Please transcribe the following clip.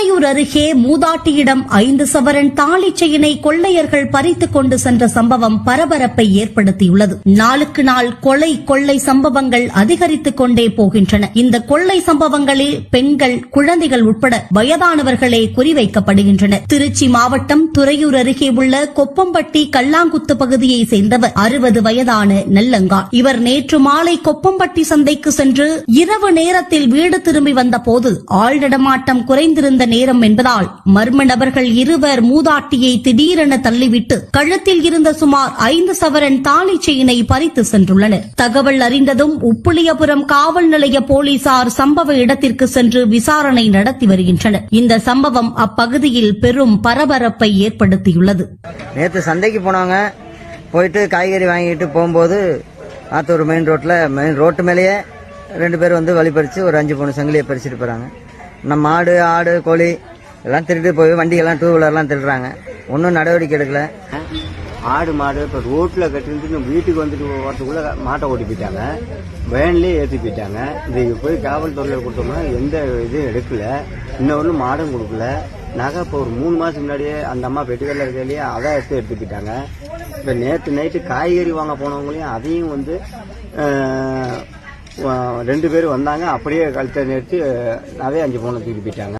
துறையூர் அருகே மூதாட்டியிடம் ஐந்து சவரன் தாலி செயினை கொள்ளையர்கள் பறித்துக் கொண்டு சென்ற சம்பவம் பரபரப்பை ஏற்படுத்தியுள்ளது. நாளுக்கு நாள் கொலை கொள்ளை சம்பவங்கள் அதிகரித்துக் கொண்டே போகின்றன. இந்த கொள்ளை சம்பவங்களில் பெண்கள் குழந்தைகள் உட்பட வயதானவர்களே குறிவைக்கப்படுகின்றனர். திருச்சி மாவட்டம் துறையூர் அருகே உள்ள கொப்பம்பட்டி கல்லாங்குத்து பகுதியை சேர்ந்தவர் அறுபது வயதான நல்லங்கா இவர் நேற்று மாலை கொப்பம்பட்டி சந்தைக்கு சென்று இரவு நேரத்தில் வீடு திரும்பி வந்தபோது ஆள் நடமாட்டம் குறைந்திருந்த நேரம் என்பதால் மர்ம நபர்கள் இருவர் மூதாட்டியை திடீரென தள்ளிவிட்டு கழுத்தில் இருந்த சுமார் ஐந்து சவரன் தாலி செயினை பறித்து சென்றுள்ளனர். தகவல் அறிந்ததும் உப்புளியபுரம் காவல் நிலைய போலீசார் சம்பவ இடத்திற்கு சென்று விசாரணை நடத்தி வருகின்றனர். இந்த சம்பவம் அப்பகுதியில் பெரும் பரபரப்பை ஏற்படுத்தியுள்ளது. நேற்று சந்தைக்கு போனாங்க போயிட்டு காய்கறி வாங்கிட்டு போகும்போது ஆத்தூர் மெயின் ரோட்டில் மெயின் ரோட்டு மேலேயே ரெண்டு பேர் வந்து வழிபறித்து ஒரு அஞ்சு பொண்ணு சங்கிலியை பறிச்சுட்டு போகிறாங்க நம்ம மாடு ஆடு கோழி எல்லாம் திருட்டு போய் வண்டியெல்லாம் டூ வீலர்லாம் திருடுறாங்க. ஒன்றும் நடவடிக்கை எடுக்கல. ஆடு மாடு இப்போ ரோட்டில் கட்டிட்டு நம்ம வீட்டுக்கு வந்துட்டு வரதுக்குள்ள மாட்டை ஓட்டி போயிட்டாங்க. வேன்லேயே ஏற்றி போயிட்டாங்க. இது போய் காவல்துறையில் கொடுத்தோம்னா எந்த இதுவும் எடுக்கல. இன்னொரு மாடும் கொடுக்கல. நகை இப்போ ஒரு மூணு மாதத்துக்கு முன்னாடியே அந்த அம்மா பெட்டிகளில் இருக்கையிலேயே அதை எடுத்து எடுத்து போயிட்டாங்க இப்போ நேற்று நைட்டு காய்கறி வாங்க போனவங்களையும் அதையும் வந்து ரெண்டு பேர் வந்தாங்க அப்படியே கழுத்தை நிறுத்தி அதே அஞ்சு பவுனை தூக்கி போயிட்டாங்க.